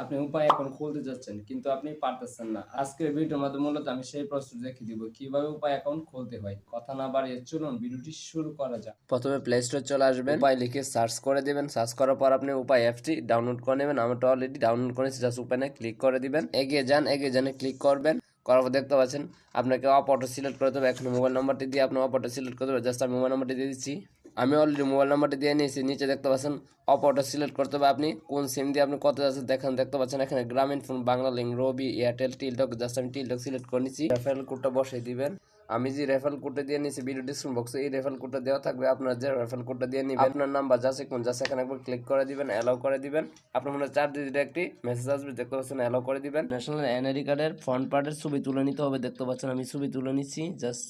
আপনি উপায় এখন খুলতে যাচ্ছেন, কিন্তু আপনি পারতেছেন না। আজকের ভিডিওর মাধ্যমে মূলত আমি সেই প্রশ্ন দেখে দিব, কীভাবে উপায় অ্যাকাউন্ট খুলতে হয়? কথা না বাড়িয়ে চলুন, ভিডিওটি শুরু করা যাক। প্রথমে প্লে স্টোর চলে আসবেন। উপায় লিখে সার্চ করে দিবেন। সার্চ করার পর আপনি উপায় অ্যাপটি ডাউনলোড করে নেবেন। আমরা অলরেডি ডাউনলোড করেছি জাস্ট উপায় ক্লিক করে দিবেন। এগিয়ে যান এগিয়ে যান ক্লিক করবেন। করার পর দেখতে পাচ্ছেন, আপনাকে অপ অটো সিলেক্ট করতে হবে এখন মোবাইল নাম্বারটি দিয়ে আপনি অপ অটো সিলেক্ট করতে হবে জাস্ট আমি মোবাইল নাম্বারটি দিয়ে দিচ্ছি। আমি অলরেডি মোবাইল নাম্বারটি দিয়ে নিয়েছি, নিচে দেখতে পাচ্ছেন অপ অটো সিলেক্ট করতে হবে আপনি, কোন সিম দিয়ে আপনি কত যাচ্ছেন দেখেন, দেখতে পাচ্ছেন এখানে Grameenphone Banglalink Robi Airtel Teletalk just আমি টিলটক সিলেক্ট করে নিচ্ছি। রেফারেল কোডটা বসাই দিবেন। আমি যে রেফারেল কোডটা দিয়ে নিয়েছি ভিডিও ডিসক্রিপশন বক্সে এই রেফারেল কোডটা দেওয়া থাকবে, আপনার যে রেফারেল কোডটা দিয়ে নিবেন, আপনার নাম্বার যাচ্ছে কোন যাচ্ছে এখানে একবার ক্লিক করে দিবেন অ্যালাউ করে দিবেন। আপনার মনে চার ডিজিট একটি মেসেজ আসবে, দেখতে পাচ্ছেন অ্যালাউ করে দিবেন। ন্যাশনাল এনআইডি কার্ডের ফ্রন্ট পার্টের ছবি তুলে নিতে হবে, দেখতে পাচ্ছেন আমি ছবি তুলে নিচ্ছি জাস্ট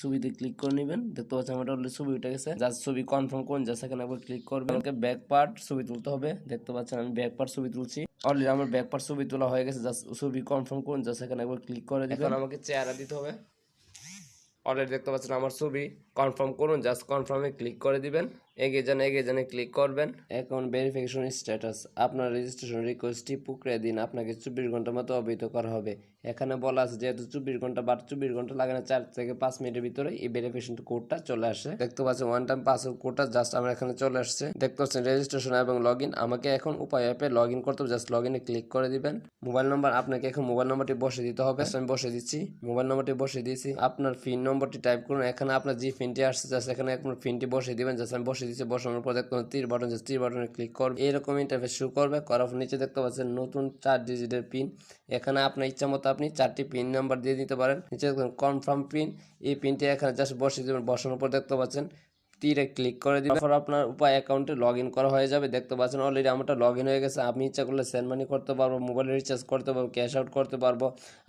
ছবিতে ক্লিক করে নেবেন। দেখতে পাচ্ছেন আমার অলরেডি ছবি উঠে গেছে। জাস্ট ছবি কনফার্ম করুন যা এখানে একবার ক্লিক করবেন। আমাকে ব্যাক পার্ট ছবি তুলতে হবে। দেখতে পাচ্ছেন আমি ব্যাক পার্ট ছবি তুলছি। অলরেডি আমার ব্যাক পার্ট ছবি তোলা হয়ে গেছে। জাস্ট ছবি কনফার্ম করুন যা সেখানে একবার ক্লিক করে দিবেন। আমাকে চেহারা দিতে হবে। অলরেডি দেখতে পাচ্ছেন আমার ছবি। কনফার্ম করুন জাস্ট কনফার্মে ক্লিক করে দিবেন। এগিয়ে যান এগিয়ে যান ক্লিক করবেন। অ্যাকাউন্ট ভেরিফিকেশন স্ট্যাটাস আপনার রেজিস্ট্রেশন রিকোয়েস্টটি প্রক্রিয়া দিন, আপনাকে চব্বিশ ঘণ্টার মতো অবহিত করা হবে। এখানে বলা আছে, যেহেতু চব্বিশ ঘণ্টা বা চব্বিশ ঘণ্টা লাগে না, চার থেকে পাঁচ মিনিটের ভিতরে এই ভেরিফিকেশন কোডটা চলে আসে। দেখতে পাচ্ছেন ওয়ান টাইম পাসওয়ার্ড কোডটা জাস্ট আমার এখানে চলে আসছে। দেখতে পাচ্ছেন রেজিস্ট্রেশন এবং লগ আমাকে এখন উপায় অ্যাপে লগ ইন করতে জাস্ট লগ ইনে ক্লিক করে দিবেন। মোবাইল নাম্বার আপনাকে এখন মোবাইল নাম্বারটি বসে দিতে হবে। আমি বসে দিচ্ছি। মোবাইল নাম্বারটি বসে দিয়েছি। আপনার পিন নম্বরটি টাইপ করুন। এখানে আপনার যে পিনটি আসছে জাস্ট এখানে আপনার পিনটি বসে দিবেন। জাস্ট আমি বসে দিচ্ছি বসানোর পর দেখতে পাচ্ছেন তীর বাটন জাস্ট তীর বাটনে ক্লিক করবে। এরকম ইন্টারফেস শুরু করবে, করার নিচে দেখতে পাচ্ছেন নতুন চার ডিজিটের পিন এখানে আপনার ইচ্ছা মতো আপনি চারটি পিন নাম্বার দিয়ে দিতে পারেন। নিচে কনফার্ম পিন এই পিনটি এখানে জাস্ট বসে দেবেন বসানোর পর দেখতে পাচ্ছেন তীরে ক্লিক করে দিবেন। তারপর আপনার উপায় অ্যাকাউন্টে লগ ইন করা হয়ে যাবে, দেখতে পাচ্ছেন অলরেডি আমারটা লগ ইন হয়ে গেছে। আপনি ইচ্ছা করলে সেন্ড মানি করতে পারব মোবাইল রিচার্জ করতে পারব ক্যাশ আউট করতে পারব।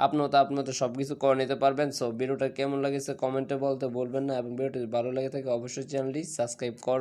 আপনিও তো আপনার তো সব কিছু করে নিতে পারবেন। সো ভিডিওটা কেমন লাগেছে কমেন্টে বলতে বলবেন না এবং ভিডিওটি ভালো লেগে থাকে, অবশ্যই চ্যানেলটি সাবস্ক্রাইব কর।